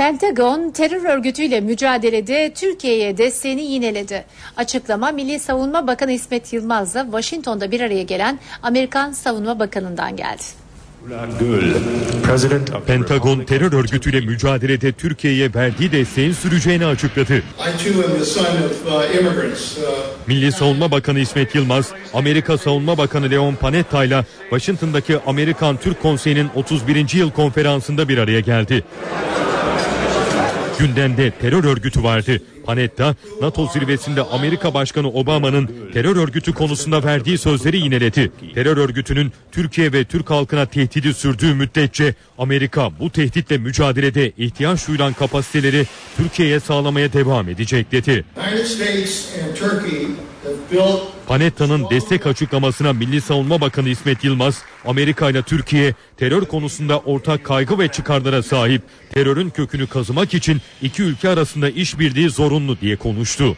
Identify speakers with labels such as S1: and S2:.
S1: Pentagon terör örgütüyle mücadelede Türkiye'ye desteğini yineledi. Açıklama Milli Savunma Bakanı İsmet Yılmaz'la Washington'da bir araya gelen Amerikan Savunma Bakanı'ndan geldi.
S2: Pentagon terör örgütüyle mücadelede Türkiye'ye verdiği desteğin süreceğini açıkladı.
S3: Uh. Uh,
S2: Milli Savunma Bakanı İsmet Yılmaz, Amerika Savunma Bakanı Leon Panetta ile Washington'daki Amerikan Türk Konseyi'nin 31. yıl konferansında bir araya geldi. Gündemde terör örgütü vardı. Panetta, NATO zirvesinde Amerika Başkanı Obama'nın terör örgütü konusunda verdiği sözleri yineledi. Terör örgütünün Türkiye ve Türk halkına tehdidi sürdüğü müddetçe Amerika bu tehditle mücadelede ihtiyaç duyulan kapasiteleri Türkiye'ye sağlamaya devam edecek dedi. Panetta'nın destek açıklamasına Milli Savunma Bakanı İsmet Yılmaz, Amerika ile Türkiye terör konusunda ortak kaygı ve çıkarlara sahip, terörün kökünü kazımak için iki ülke arasında işbirliği zorunlu diye konuştu.